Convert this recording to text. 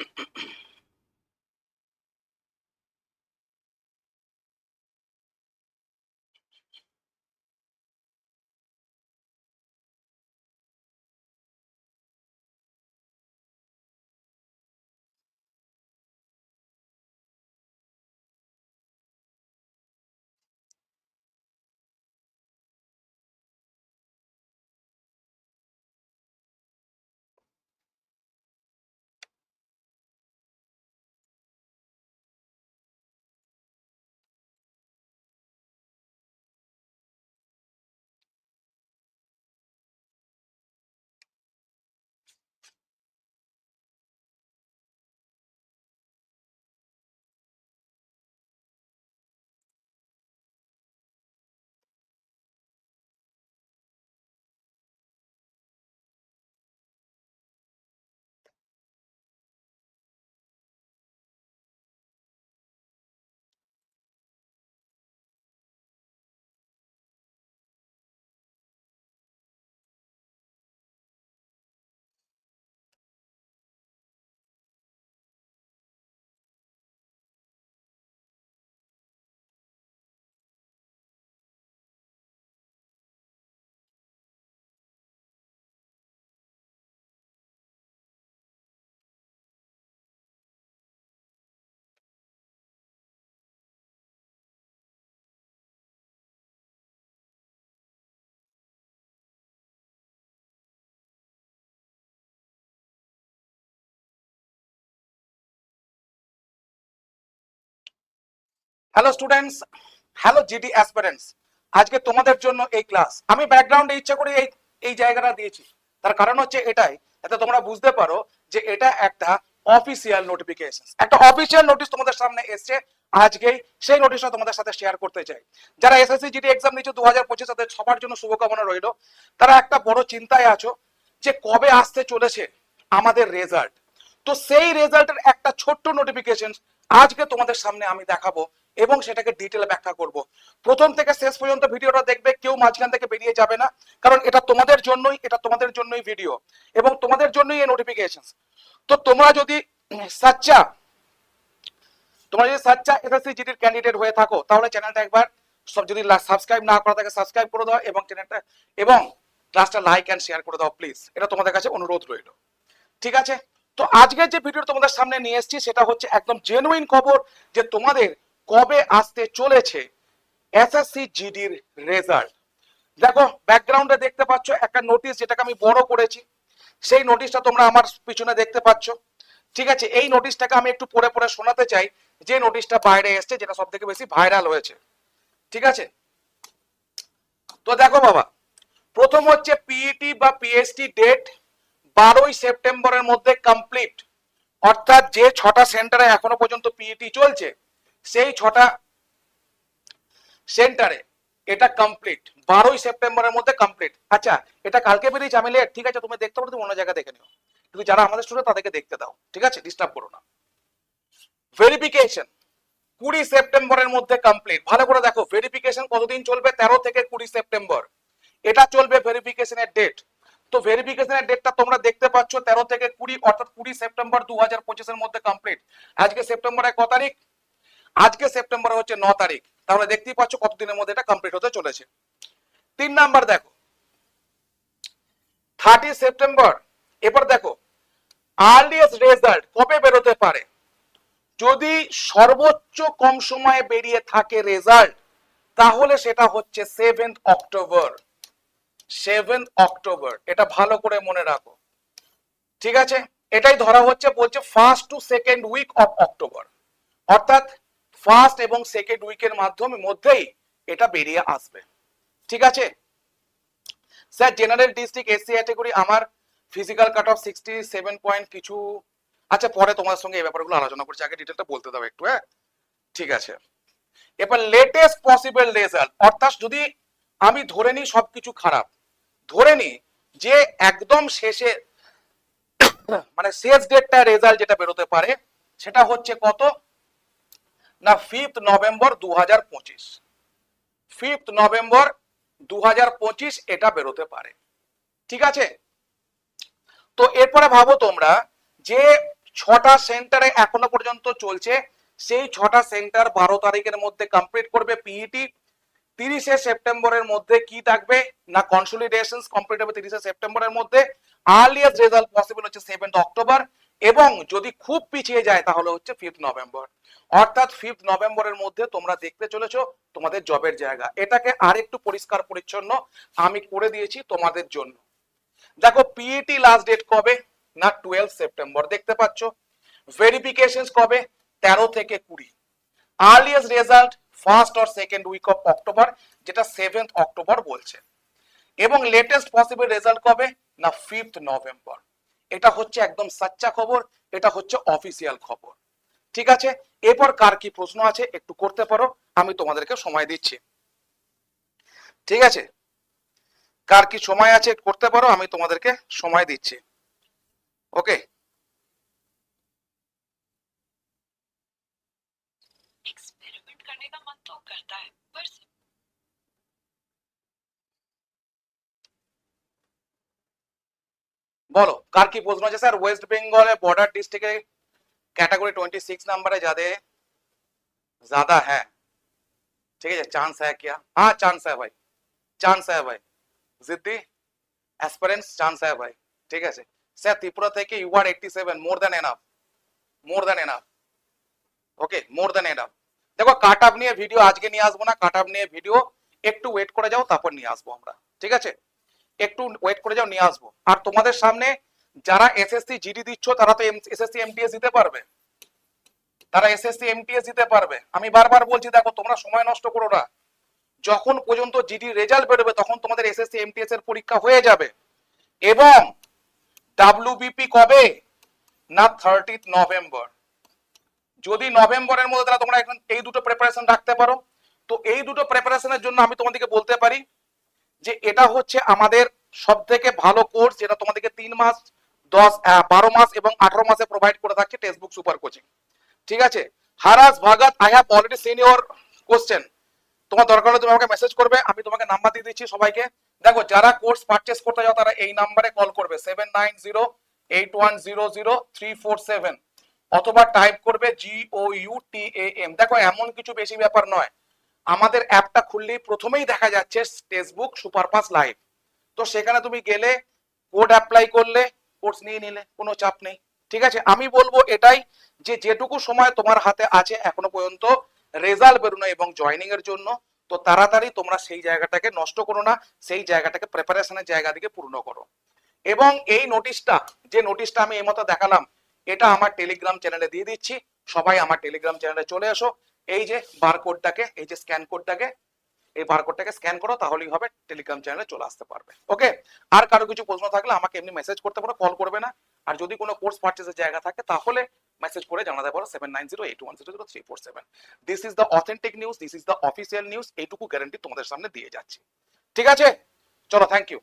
Mm-hmm. Hello students hello GD aspirants আজকে তোমাদের জন্য এই ক্লাস আমি ব্যাকগ্রাউন্ডে ইচ্ছা করে এই এই জায়গাটা দিয়েছি। তার কারণ হচ্ছে এটাই, যাতে তোমরা বুঝতে পারো যে এটা একটা অফিসিয়াল নোটিফিকেশন একটা অফিসিয়াল নোটিশ তোমাদের সামনে এসছে। আজকেই সেই নোটিশটা তোমাদের সাথে শেয়ার করতে চাই। যারা এসএসসি জিডি এক্সাম দিচ্ছে দু হাজার পঁচিশ, তাদের সবার জন্য শুভকামনা রইল। তারা একটা বড় চিন্তায় আছো যে কবে আসতে চলেছে আমাদের রেজাল্ট তো সেই রেজাল্টের একটা ছোট্ট নোটিফিকেশন আজকে তোমাদের সামনে আমি দেখাবো। এবং সেটাকে ডিটেলে ব্যাখ্যা করব। প্রথম থেকে শেষ পর্যন্ত ভিডিওটা দেখবে, কেউ মাঝখান থেকে বেরিয়ে যাবে না, কারণ এটা তোমাদের জন্যই, এটা তোমাদের জন্যই ভিডিও এবং তোমাদের জন্যই এই নোটিফিকেশন তো তোমরা যদি সাচ্চা, তোমরা যদি সাচ্চা এসএসসি জিডির ক্যান্ডিডেট হয়ে থাকো, তাহলে চ্যানেলটা একবার সব যদি সাবস্ক্রাইব না করা থাকে সাবস্ক্রাইব করে দাও, এবং চ্যানেলটা এবং ক্লাসটা লাইক অ্যান্ড শেয়ার করে দাও প্লিজ এটা তোমাদের কাছে অনুরোধ রইল। ঠিক আছে? তো আজকের যে ভিডিও তোমাদের সামনে নিয়ে এসেছি, সেটা হচ্ছে একদম জেনুইন খবর যে তোমাদের কবে আসতে চলেছে এসএসসি জিডির রেজাল্ট দেখো ব্যাকগ্রাউন্ডে দেখতে পাচ্ছ, একটা নোটিশ যেটাকে আমি বড় করেছি, সেই নোটিশটা তোমরা আমার পিছনে দেখতে পাচ্ছ। ঠিক আছে, এই নোটিশটাকে আমি একটু পড়ে পড়ে শোনাতে চাই, যে নোটিশটা বাইরে এসছে, যেটা সব থেকে বেশি ভাইরাল হয়েছে। ঠিক আছে? তো দেখো বাবা, প্রথম হচ্ছে পিইটি বা পিএইচডি ডেট বারোই সেপ্টেম্বরের মধ্যে কমপ্লিট অর্থাৎ যে ছটা সেন্টারে এখনও পর্যন্ত পিইটি চলছে সেই ছটা সেন্টারে এটা কমপ্লিট বারোই সেপ্টেম্বরের মধ্যে কমপ্লিট আচ্ছা এটা কালকে বেরিয়েছে আমি লেট ঠিক আছে, তুমি দেখতে পারো, তুমি অন্য জায়গায় দেখে নিও। কিন্তু যারা আমাদের স্টুডেন্ট তাদেরকে দেখতে দাও, ঠিক আছে? ডিস্টার্ব করো না। ভেরিফিকেশন কুড়ি সেপ্টেম্বরের মধ্যে কমপ্লিট ভালো করে দেখো ভেরিফিকেশন কতদিন চলবে? তেরো থেকে কুড়ি সেপ্টেম্বর। এটা চলবে ভেরিফিকেশনের ডেট তো ভেরিফিকেশনের ডেটটা তোমরা দেখতে পাচ্ছ, তেরো থেকে কুড়ি, অর্থাৎ কুড়ি সেপ্টেম্বর দু হাজার পঁচিশের মধ্যে কমপ্লিট আজকে সেপ্টেম্বরে ক তারিখ? আজকে সেপ্টেম্বরে হচ্ছে ন তারিখ। তাহলে দেখতেই পাচ্ছ কতদিনের মধ্যে এটা কমপ্লিট হতে চলেছে। তিন নাম্বার দেখো। Thirty September. এবার দেখো আর্লিয়েস্ট রেজাল্ট কবে বেরোতে পারে? যদি সর্বোচ্চ কম সময়ে বেরিয়ে থাকে রেজাল্ট তাহলে সেটা হচ্ছে সেভেন্থ অক্টোবর সেভেন্থ অক্টোবর এটা ভালো করে মনে রাখো। ঠিক আছে? এটাই ধরা হচ্ছে বলছে first to second week of October অর্থাৎ ফার্স্ট এবং সেকেন্ড উইকের মাধ্যমে মধ্যেই এটা বেরিয়ে আসবে। ঠিক আছে? Sir general district SC category আমার physical cut off sixty seven point কিছু আচ্ছা পরে তোমার সঙ্গে এই ব্যাপারগুলো আলোচনা করছি। আগে ডিটেলটা বলতে দাও একটু হ্যাঁ? ঠিক আছে। এবার লেটেস্ট পসিবল রেজাল্ট অর্থাৎ যদি আমি ধরে নিই সবকিছু খারাপ, ধরে নিই যে একদম শেষে মানে শেষ ডেটটা রেজাল্ট যেটা বেরোতে পারে, সেটা হচ্ছে কত? না ফিফথ নভেম্বর দু হাজার পঁচিশ। ফিফথ নভেম্বর দু হাজার পঁচিশ এটা বেরোতে পারে। ঠিক আছে? তো এরপরে ভাবো তোমরা যে ছটা সেন্টারে এখনও পর্যন্ত চলছে, সেই ছটা সেন্টার বারো তারিখের মধ্যে কমপ্লিট করবে পিইটি তিরিশে সেপ্টেম্বরের মধ্যে কি থাকবে? না কনসলিডেশন কমপ্লিট হবে তিরিশে সেপ্টেম্বরের মধ্যে। আর্লিয়েস্ট রেজাল্ট পসিবল হচ্ছে সেভেন্থ অক্টোবর এবং যদি খুব পিছিয়ে যায় তাহলে হচ্ছে ফিফথ নভেম্বর অর্থাৎ ফিফথ নভেম্বরের মধ্যে তোমরা দেখতে চলেছো তোমাদের জবের জায়গা। এটাকে আরেকটু পরিষ্কার পরিচ্ছন্ন আমি করে দিয়েছি তোমাদের জন্য। দেখো পিইটি লাস্ট ডেট কবে? না টুয়েলভ সেপ্টেম্বর দেখতে পাচ্ছ? ভেরিফিকেশন কবে? তেরো থেকে কুড়ি। Earliest result first or second week of October যেটা সেভেন্থ অক্টোবর বলছে। এবং লেটেস্ট পসিবল রেজাল্ট কবে? না ফিফথ নভেম্বর এটা হচ্ছে একদম সাচ্চা খবর এটা হচ্ছে অফিসিয়াল খবর ঠিক আছে এরপর কার কি প্রশ্ন আছে একটু করতে পারো আমি তোমাদেরকে সময় দিচ্ছি ঠিক আছে কার কি সময় আছে করতে পারো আমি তোমাদেরকে সময় দিচ্ছি ওকে एक्सपेरिमेंट करने का मन तो करता है पर বলো কার কি প্রশ্ন আছে স্যার ওয়েস্ট বেঙ্গলে বর্ডার ডিস্ট্রিক্টে कैटेगरी 26 नंबर है ज्यादा ज्यादा है ठीक है चांस है क्या हाँ चांस है भाई চান্স है ভাই জিদ্দি অ্যাসপারেন্স চান্স है ভাই ঠিক আছে স্যার ত্রিপুরা থেকে you are eighty seven more than enough more than enough okay more than enough দেখো কাট আপ নিয়ে ভিডিও আজকে নিয়ে আসবো না কাট আপ নিয়ে ভিডিও একটু ওয়েট করে যাও তারপর নিয়ে আসবো আমরা ঠিক আছে একটু ওয়েট করে যাও, নিয়ে আসব। আর তোমাদের সামনে যারা এসএসসি জিডি দিচ্ছ, তারা তো এসএসসি এমটিএস দিতে পারবে। তারা এসএসসি এমটিএস দিতে পারবে। আমি বারবার বলছি, দেখো, তোমরা সময় নষ্ট করো না। যখন পর্যন্ত জিডি রেজাল্ট বেরোবে, তখন তোমাদের এসএসসি এমটিএস এর পরীক্ষা হয়ে যাবে। এবং ডাব্লিউবিপি কবে? না থার্টিথ নভেম্বর যদি নভেম্বরের মধ্যে তারা তোমরা এখন এই দুটো প্রিপারেশন রাখতে পারো। তো এই দুটো প্রিপারেশনের জন্য আমি তোমাদেরকে বলতে পারি যে এটা হচ্ছে আমাদের সব থেকে ভালো কোর্স যেটা তোমাদেরকে তিন মাস, দশ বারো মাস এবং আঠারো মাসে প্রোভাইড করে থাকছে টেক্সট বুক সুপার কোচিং ঠিক আছে? Haras Bhagat I have already seen your question তোমার দরকার হলে তুমি আমাকে মেসেজ করবে, আমি তোমাকে নাম্বার দিয়ে দিচ্ছি সবাইকে। দেখো, যারা কোর্স পারচেস করতে যাও, তারা এই নাম্বারে কল করবে seven nine zero eight one zero zero three four seven অথবা টাইপ করবে জি ও ইউ টি এম দেখো, এমন কিছু বেশি ব্যাপার নয়। আমাদের অ্যাপটা খুললেই প্রথমেই দেখা যাচ্ছে টেক্সটবুক সুপারপাস লাইভ তো সেখানে তুমি গেলে কোড অ্যাপ্লাই করলে কোর্স নিয়ে নিলে, কোনো চাপ নেই। ঠিক আছে? আমি বলব এটাই যে যেটুকু সময় তোমার হাতে আছে এখনও পর্যন্ত রেজাল্ট বেরোনো এবং জয়নিং এর জন্য, তো তাড়াতাড়ি তোমরা সেই জায়গাটাকে নষ্ট করো না, সেই জায়গাটাকে প্রিপারেশনের জায়গা দিকে পূর্ণ করো। এবং এই নোটিশটা যে নোটিশটা আমি এই মতো দেখালাম, এটা আমার টেলিগ্রাম চ্যানেলে দিয়ে দিচ্ছি। সবাই আমার টেলিগ্রাম চ্যানেলে চলে এসো। এই যে বারকোডটাকে, এই যে স্ক্যান কোডটাকে, এই বারকোডটাকে স্ক্যান করো, তাহলেই হবে টেলিগ্রাম চ্যানেলে চলে আসতে পারবে। ওকে? আর কারও কিছু প্রশ্ন থাকলে আমাকে এমনি মেসেজ করতে পারো কল করবে না। আর যদি কোনো কোর্স পারচেসের জায়গা থাকে, তাহলে মেসেজ করে জানাতে পারো seven nine zero eight one zero zero three four seven this is the authentic news this is the official news এইটুকু গ্যারান্টি তোমাদের সামনে দিয়ে যাচ্ছি। ঠিক আছে? চলো থ্যাংক ইউ